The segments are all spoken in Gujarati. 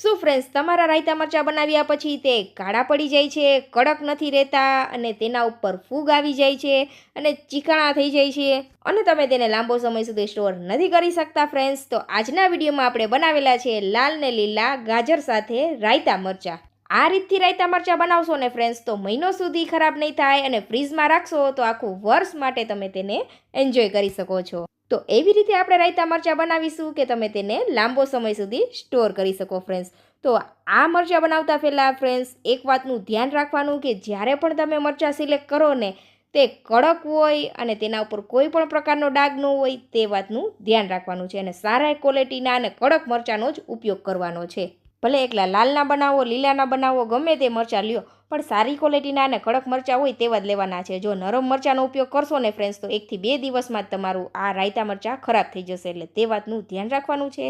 શું ફ્રેન્ડ્સ તમારા રાયતા મરચાં બનાવ્યા પછી તે કાળા પડી જાય છે, કડક નથી રહેતા અને તેના ઉપર ફૂગ આવી જાય છે અને ચીકણા થઈ જાય છે. અને તમે તેને લાંબો સમય સુધી સ્ટોર નથી કરી શકતા ફ્રેન્ડ્સ તો આજના વિડીયોમાં આપણે બનાવેલા છે લાલ ને લીલા ગાજર સાથે રાયતા મરચાં. આ રીતથી રાયતા મરચાં બનાવશો ને ફ્રેન્ડ્સ તો મહિનો સુધી ખરાબ નહીં થાય અને ફ્રીઝમાં રાખશો તો આખું વર્ષ માટે તમે તેને એન્જોય કરી શકો છો. તો એવી રીતે આપણે રાયતા મરચાં બનાવીશું કે તમે તેને લાંબો સમય સુધી સ્ટોર કરી શકો ફ્રેન્ડ્સ તો આ મરચાં બનાવતા પહેલાં ફ્રેન્ડ્સ એક વાતનું ધ્યાન રાખવાનું કે જ્યારે પણ તમે મરચાં સિલેક્ટ કરો ને, તે કડક હોય અને તેના ઉપર કોઈ પણ પ્રકારનો ડાઘ ન હોય તે વાતનું ધ્યાન રાખવાનું છે અને સારા ક્વોલિટીના અને કડક મરચાંનો જ ઉપયોગ કરવાનો છે. ભલે એકલા લાલના બનાવો, લીલાના બનાવો, ગમે તે મરચાં લ્યો પણ સારી ક્વોલિટીના અને કડક મરચાં હોય તેવા જ લેવાના છે. જો નરમ મરચાંનો ઉપયોગ કરશો ને ફ્રેન્ડ્સ તો એકથી બે દિવસમાં જ તમારું આ રાયતા મરચાં ખરાબ થઈ જશે. એટલે તે વાતનું ધ્યાન રાખવાનું છે.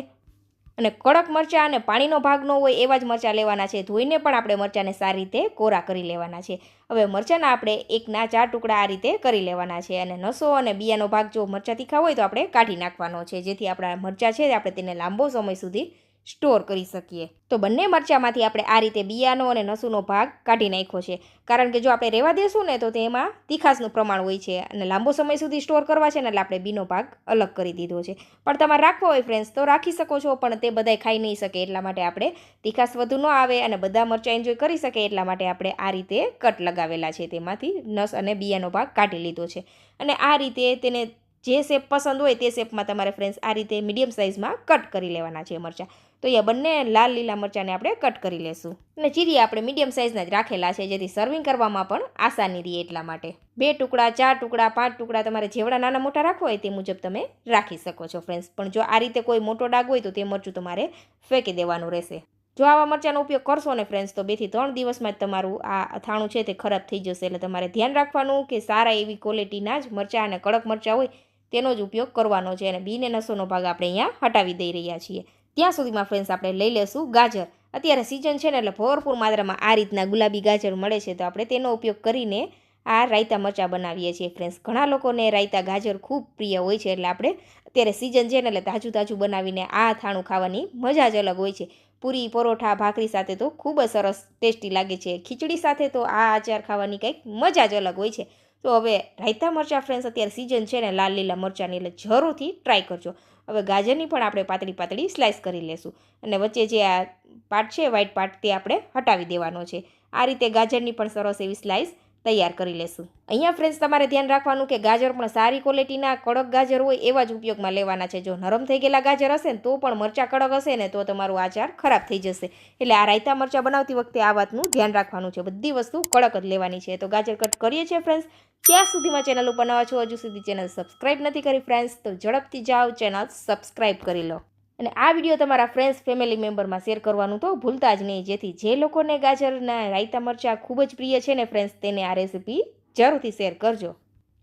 અને કડક મરચાં અને પાણીનો ભાગ ન હોય એવા જ મરચાં લેવાના છે. ધોઈને પણ આપણે મરચાંને સારી રીતે કોરા કરી લેવાના છે. હવે મરચાંના આપણે એકના ચાર ટુકડા આ રીતે કરી લેવાના છે. અને નસો અને બિયાનો ભાગ જો મરચાં તીખા હોય તો આપણે કાઢી નાખવાનો છે. જેથી આપણા મરચાં છે આપણે તેને લાંબો સમય સુધી સ્ટોર કરી શકીએ. તો બંને મરચાંમાંથી આપણે આ રીતે બિયાનો અને નસુનો ભાગ કાઢી નાખ્યો છે. કારણ કે જો આપણે રહેવા દેશું ને તો તેમાં તીખાસનું પ્રમાણ હોય છે અને લાંબો સમય સુધી સ્ટોર કરવા છે ને એટલે આપણે બીનો ભાગ અલગ કરી દીધો છે. પણ તમારે રાખવો હોય ફ્રેન્ડ્સ તો રાખી શકો છો, પણ તે બધાય ખાઈ નહીં શકે એટલા માટે આપણે તીખાસ વધુ ન આવે અને બધા મરચાં એન્જોય કરી શકે એટલા માટે આપણે આ રીતે કટ લગાવેલા છે. તેમાંથી નસ અને બિયાનો ભાગ કાઢી લીધો છે. અને આ રીતે તેને જે શેપ પસંદ હોય તે શેપમાં તમારે ફ્રેન્ડ્સ આ રીતે મીડિયમ સાઇઝમાં કટ કરી લેવાના છે મરચાં. તો અહીંયા બંને લાલ લીલા મરચાંને આપણે કટ કરી લેશું. અને ચીરી આપણે મીડિયમ સાઇઝના જ રાખેલા છે, જેથી સર્વિંગ કરવામાં પણ આસાની રહે એટલા માટે. બે ટુકડા, ચાર ટુકડા, પાંચ ટુકડા તમારે જેવડા નાના મોટા રાખવા હોય તે મુજબ તમે રાખી શકો છો ફ્રેન્ડ્સ પણ જો આ રીતે કોઈ મોટો ડાગ હોય તો તે મરચું તમારે ફેંકી દેવાનું રહેશે. જો આવા મરચાંનો ઉપયોગ કરશો ને ફ્રેન્ડ્સ તો બેથી ત્રણ દિવસમાં જ તમારું આ અથાણું છે તે ખરાબ થઈ જશે. એટલે તમારે ધ્યાન રાખવાનું કે સારા એવી ક્વોલિટીના જ મરચાં અને કડક મરચાં હોય તેનો જ ઉપયોગ કરવાનો છે અને બીને નસોનો ભાગ આપણે અહીંયા હટાવી દઈ રહ્યા છીએ. ત્યાં સુધીમાં ફ્રેન્ડ્સ, આપણે લઈ લેશું ગાજર. અત્યારે સિઝન છે ને એટલે ભરપૂર માત્રામાં આ રીતના ગુલાબી ગાજર મળે છે, તો આપણે તેનો ઉપયોગ કરીને આ રાયતા મરચાં બનાવીએ છીએ. ફ્રેન્ડ્સ, ઘણા લોકોને રાયતા ગાજર ખૂબ પ્રિય હોય છે એટલે આપણે અત્યારે સિઝન છે ને એટલે તાજું તાજું બનાવીને આ થાણું ખાવાની મજા જ અલગ હોય છે. પૂરી, પરોઠા, ભાખરી સાથે તો ખૂબ જ સરસ ટેસ્ટી લાગે છે. ખીચડી સાથે તો આ આચાર ખાવાની કંઈક મજા જ અલગ હોય છે. તો હવે રાયતા મરચાં ફ્રેન્ડ્સ અત્યારે સિઝન છે ને, લાલ લીલા મરચાંની એટલે જરૂરથી ટ્રાય કરજો. હવે ગાજરની પણ આપણે પાતળી પાતળી સ્લાઇસ કરી લેશું. અને વચ્ચે જે આ પાર્ટ છે વ્હાઇટ પાર્ટ તે આપણે હટાવી દેવાનો છે. આ રીતે ગાજરની પણ સરસ એવી સ્લાઇસ તૈયાર કરી લેશું. અહીંયા ફ્રેન્ડ્સ તમારે ધ્યાન રાખવાનું કે ગાજર પણ સારી ક્વોલિટીના કડક ગાજર હોય એવા જ ઉપયોગમાં લેવાના છે. જો નરમ થઈ ગયેલા ગાજર હશે ને તો પણ મરચાં કડક હશે ને તો તમારું આચાર ખરાબ થઈ જશે. એટલે આ રાયતા મરચાં બનાવતી વખતે આ વાતનું ધ્યાન રાખવાનું છે. બધી વસ્તુ કડક જ લેવાની છે. તો ગાજર કટ કરીએ છીએ ફ્રેન્ડ્સ ત્યાં સુધીમાં ચેનલ ઉપર નવા છો, હજુ સુધી ચેનલ સબસ્ક્રાઈબ નથી કરી ફ્રેન્ડ્સ તો ઝડપથી જાઓ, ચેનલ સબસ્ક્રાઈબ કરી લો. અને આ વીડિયો તમારા ફ્રેન્ડ્સ ફેમિલી મેમ્બરમાં શેર કરવાનું તો ભૂલતા જ નહીં. જેથી જે લોકોને ગાજરના રાયતા મરચાં ખૂબ જ પ્રિય છે ને ફ્રેન્ડ્સ તેને આ રેસીપી જરૂરથી શેર કરજો.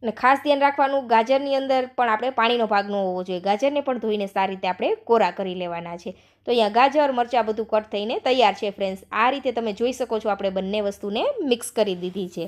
અને ખાસ ધ્યાન રાખવાનું, ગાજરની અંદર પણ આપણે પાણીનો ભાગ ન હોવો જોઈએ. ગાજરને પણ ધોઈને સારી રીતે આપણે કોરા કરી લેવાના છે. તો અહીંયા ગાજર, મરચાં બધું કટ થઈને તૈયાર છે ફ્રેન્ડ્સ આ રીતે તમે જોઈ શકો છો આપણે બંને વસ્તુને મિક્સ કરી દીધી છે.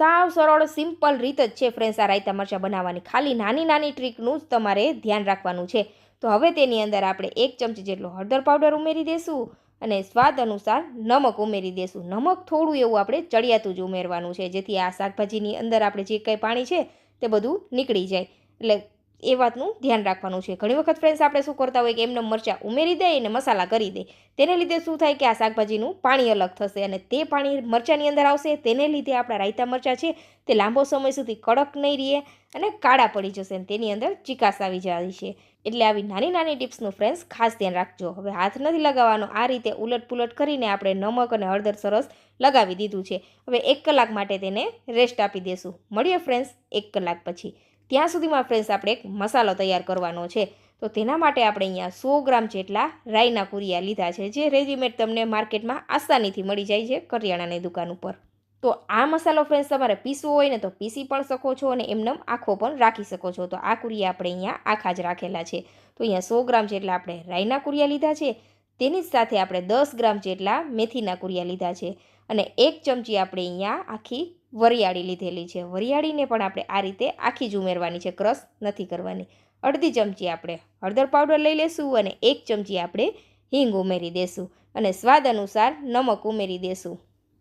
સાવ સરળ સિમ્પલ રીત જ છે ફ્રેન્ડ્સ આ રાયતા મરચાં બનાવવાની. ખાલી નાની નાની ટ્રીકનું જ તમારે ધ્યાન રાખવાનું છે. તો હવે તેની અંદર આપણે એક ચમચી જેટલો હળદર પાવડર ઉમેરી દઈશું અને સ્વાદ અનુસાર નમક ઉમેરી દઈશું નમક થોડું એવું આપણે ચડિયાતું જ ઉમેરવાનું છે, જેથી આ શાકભાજીની અંદર આપણે જે કંઈ પાણી છે તે બધું નીકળી જાય. એટલે એ વાતનું ધ્યાન રાખવાનું છે. ઘણી વખત ફ્રેન્ડ્સ આપણે શું કરતા હોય કે એમને મરચાં ઉમેરી દે અને મસાલા કરી દે. તેને લીધે શું થાય કે આ શાકભાજીનું પાણી અલગ થશે અને તે પાણી મરચાંની અંદર આવશે. તેને લીધે આપણા રાયતા મરચાં છે તે લાંબો સમય સુધી કડક નહીં રહે અને કાળા પડી જશે અને તેની અંદર ચિકાસ આવી જાય છે. એટલે આવી નાની નાની ટિપ્સનું ફ્રેન્ડ્સ ખાસ ધ્યાન રાખજો. હવે હાથ નથી લગાવવાનો. આ રીતે ઉલટ પુલટ કરીને આપણે નમક અને હળદર સરસ લગાવી દીધું છે. હવે એક કલાક માટે તેને રેસ્ટ આપી દેશું. મળીએ ફ્રેન્ડ્સ એક કલાક પછી. ત્યાં સુધીમાં ફ્રેન્ડ્સ આપણે એક મસાલો તૈયાર કરવાનો છે. તો તેના માટે આપણે અહીંયા સો ગ્રામ જેટલા રાઈના કુરિયા લીધા છે, જે રેડીમેડ તમને માર્કેટમાં આસાનીથી મળી જાય છે કરિયાણાની દુકાન ઉપર. તો આ મસાલો ફ્રેન્ડ્સ તમારે પીસવો હોય ને તો પીસી પણ શકો છો અને એમનેમ આખો પણ રાખી શકો છો. તો આ કુરિયા આપણે અહીંયા આખા જ રાખેલા છે. તો અહીંયા સો ગ્રામ જેટલા આપણે રાઈના કુરિયા લીધા છે. તેની જ સાથે આપણે દસ ગ્રામ જેટલા મેથીના કુરિયા લીધા છે. અને એક ચમચી આપણે અહીંયા આખી વરિયાળી લીધેલી છે. વરિયાળીને પણ આપણે આ રીતે આખી જ ઉમેરવાની છે. ક્રશ નથી કરવાની. અડધી ચમચી આપણે હળદર પાવડર લઈ લેશું અને એક ચમચી આપણે હિંગ ઉમેરી દેશું અને સ્વાદ અનુસાર નમક ઉમેરી દેશું.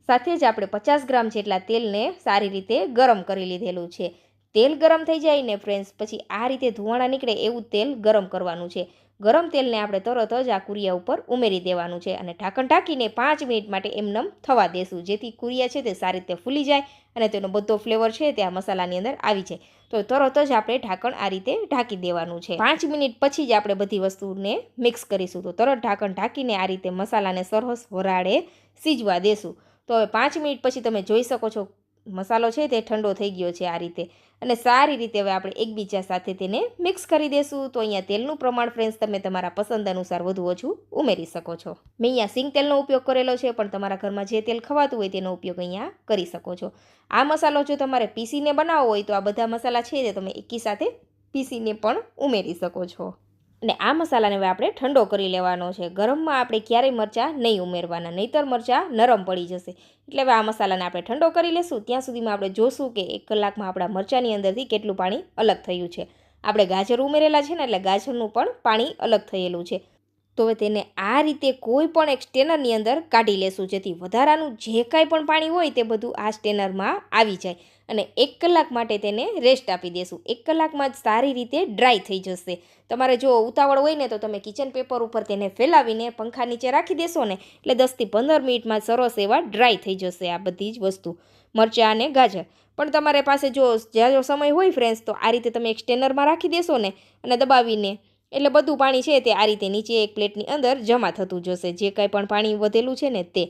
સાથે જ આપણે પચાસ ગ્રામ જેટલા તેલને સારી રીતે ગરમ કરી લીધેલું છે. તેલ ગરમ થઈ જાય ને ફ્રેન્ડ્સ પછી આ રીતે ધુવાણા નીકળે એવું તેલ ગરમ કરવાનું છે. ગરમ તેલને આપણે તરત જ આ કુરિયા ઉપર ઉમેરી દેવાનું છે અને ઢાંકણ ઢાંકીને પાંચ મિનિટ માટે એમનેમ થવા દેશું. જેથી કુરિયા છે તે સારી રીતે ફૂલી જાય અને તેનો બધો ફ્લેવર છે તે આ મસાલાની અંદર આવી જાય. તો તરત જ આપણે ઢાંકણ આ રીતે ઢાંકી દેવાનું છે. પાંચ મિનિટ પછી જ આપણે બધી વસ્તુને મિક્સ કરીશું. તો તરત ઢાંકણ ઢાંકીને આ રીતે મસાલાને સરસ વરાળે સીજવા દેશું. તો હવે પાંચ મિનિટ પછી તમે જોઈ શકો છો મસાલો છે તે ઠંડો થઈ ગયો છે આ રીતે. અને સારી રીતે હવે આપણે એકબીજા સાથે તેને મિક્સ કરી દેશું. તો અહીંયા તેલનું પ્રમાણ ફ્રેન્ડ્સ તમે તમારા પસંદ અનુસાર વધુ ઓછું ઉમેરી શકો છો. મેં અહીંયા સિંગ તેલનો ઉપયોગ કરેલો છે, પણ તમારા ઘરમાં જે તેલ ખવાતું હોય તેનો ઉપયોગ અહીંયા કરી શકો છો. આ મસાલો જો તમારે પીસીને બનાવવો હોય તો આ બધા મસાલા છે તે તમે એકી સાથે પીસીને પણ ઉમેરી શકો છો. અને આ મસાલાને હવે આપણે ઠંડો કરી લેવાનો છે. ગરમમાં આપણે ક્યારેય મરચાં નહીં ઉમેરવાના, નહીતર મરચાં નરમ પડી જશે. એટલે હવે આ મસાલાને આપણે ઠંડો કરી લેશું. ત્યાં સુધીમાં આપણે જોશું કે એક કલાકમાં આપણા મરચાંની અંદરથી કેટલું પાણી અલગ થયું છે. આપણે ગાજર ઉમેરેલા છે ને, એટલે ગાજરનું પણ પાણી અલગ થયેલું છે. તો હવે તેને આ રીતે કોઈ પણ એક સ્ટેનરની અંદર કાઢી લેશું. જેથી વધારાનું જે કાંઈ પણ પાણી હોય તે બધું આ સ્ટેનરમાં આવી જાય અને એક કલાક માટે તેને રેસ્ટ આપી દેશું. એક કલાકમાં જ સારી રીતે ડ્રાય થઈ જશે. તમારે જો ઉતાવળ હોય ને તો તમે કિચન પેપર ઉપર તેને ફેલાવીને પંખા નીચે રાખી દેશો ને એટલે દસથી પંદર મિનિટમાં સરસ એવા ડ્રાય થઈ જશે આ બધી જ વસ્તુ. મરચાં અને ગાજર. પણ તમારે પાસે જો, જ્યાં સમય હોય ફ્રેન્ડ્સ તો આ રીતે તમે એક સ્ટેનરમાં રાખી દેશો ને અને દબાવીને એટલે બધું પાણી છે તે આ રીતે નીચે એક પ્લેટની અંદર જમા થતું જશે. જે કાંઈ પણ પાણી વધેલું છે ને તે.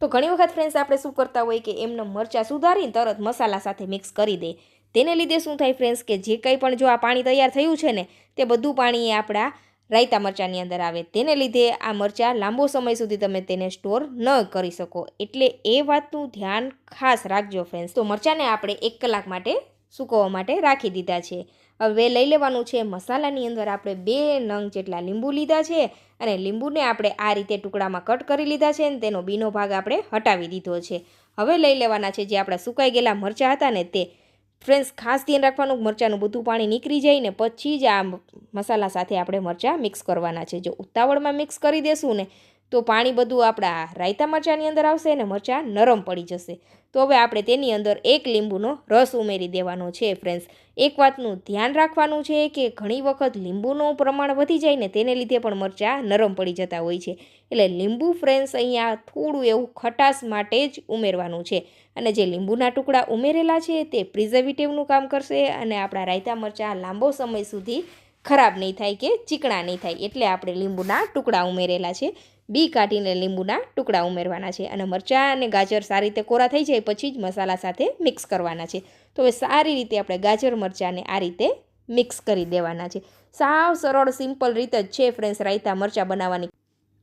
તો ઘણી વખત ફ્રેન્ડ્સ આપણે શું કરતા હોય કે એમને મરચાં સુધારીને તરત મસાલા સાથે મિક્સ કરી દે. તેને લીધે શું થાય ફ્રેન્ડ્સ કે જે કંઈ પણ જો આ પાણી તૈયાર થયું છે ને, તે બધું પાણી આપણા રાયતા મરચાંની અંદર આવે. તેને લીધે આ મરચાં લાંબો સમય સુધી તમે તેને સ્ટોર ન કરી શકો. એટલે એ વાતનું ધ્યાન ખાસ રાખજો ફ્રેન્ડ્સ તો મરચાંને આપણે એક કલાક માટે સૂકવવા માટે રાખી દીધા છે. હવે લઈ લેવાનું છે મસાલાની અંદર આપણે બે નંગ જેટલા લીંબુ લીધા છે અને લીંબુને આપણે આ રીતે ટુકડામાં કટ કરી લીધા છે અને તેનો બીનો ભાગ આપણે હટાવી દીધો છે. હવે લઈ લેવાના છે જે આપણા સુકાઈ ગયેલા મરચાં હતા ને તે. ફ્રેન્ડ્સ, ખાસ ધ્યાન રાખવાનું મરચાંનું બધું પાણી નીકળી જાય ને પછી જ આ મસાલા સાથે આપણે મરચાં મિક્સ કરવાના છે. જો ઉતાવળમાં મિક્સ કરી દેશું ને તો પાણી બધું આપણા રાયતા મરચાંની અંદર આવશે અને મરચાં નરમ પડી જશે. તો હવે આપણે તેની અંદર એક લીંબુનો રસ ઉમેરી દેવાનો છે ફ્રેન્ડ્સ એક વાતનું ધ્યાન રાખવાનું છે કે ઘણી વખત લીંબુનું પ્રમાણ વધી જાય ને તેને લીધે પણ મરચાં નરમ પડી જતા હોય છે. એટલે લીંબુ ફ્રેન્ડ્સ અહીંયા થોડું એવું ખટાશ માટે જ ઉમેરવાનું છે. અને જે લીંબુના ટુકડા ઉમેરેલા છે તે પ્રિઝર્વેટિવનું કામ કરશે અને આપણા રાયતા મરચાં લાંબો સમય સુધી ખરાબ નહીં થાય કે ચીકણા નહીં થાય એટલે આપણે લીંબુના ટુકડા ઉમેરેલા છે. બી કાઢીને લીંબુના ટુકડા ઉમેરવાના છે અને મરચાં અને ગાજર સારી રીતે કોરા થઈ જાય પછી જ મસાલા સાથે મિક્સ કરવાના છે. તો હવે સારી રીતે આપણે ગાજર, મરચાંને આ રીતે મિક્સ કરી દેવાના છે. સાવ સરળ, સિમ્પલ રીત જ છે ફ્રેન્ડ્સ, રાયતા, મરચાં બનાવવાની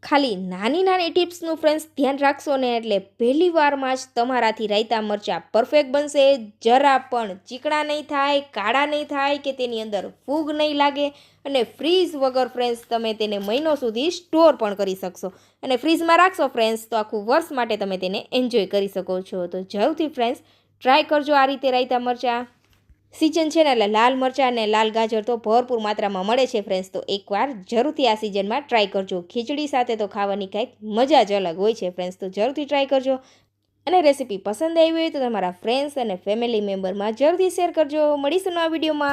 ખાલી નાની નાની ટિપ્સનું ફ્રેન્ડ્સ ધ્યાન રાખશો ને એટલે પહેલી વારમાં જ તમારાથી રાયતા મરચાં પરફેક્ટ બનશે. જરા પણ ચીકણા નહીં થાય, કાળા નહીં થાય કે તેની અંદર ફૂગ નહીં લાગે અને ફ્રીઝ વગર ફ્રેન્ડ્સ તમે તેને મહિનો સુધી સ્ટોર પણ કરી શકશો. અને ફ્રીઝમાં રાખશો ફ્રેન્ડ્સ તો આખું વર્ષ માટે તમે તેને એન્જોય કરી શકો છો. તો જરૂરથી ફ્રેન્ડ્સ ટ્રાય કરજો આ રીતે રાયતા મરચાં. સિઝન છે ને એટલે લાલ મરચાં અને લાલ ગાજર તો ભરપૂર માત્રામાં મળે છે ફ્રેન્ડ્સ તો એકવાર જરૂરથી આ સિઝનમાં ટ્રાય કરજો. ખીચડી સાથે તો ખાવાની કંઈક મજા જ અલગ હોય છે ફ્રેન્ડ્સ તો જરૂરથી ટ્રાય કરજો. અને રેસીપી પસંદ આવી હોય તો તમારા ફ્રેન્ડ્સ અને ફેમિલી મેમ્બરમાં જરૂરથી શેર કરજો. મળીશું આ વિડીયોમાં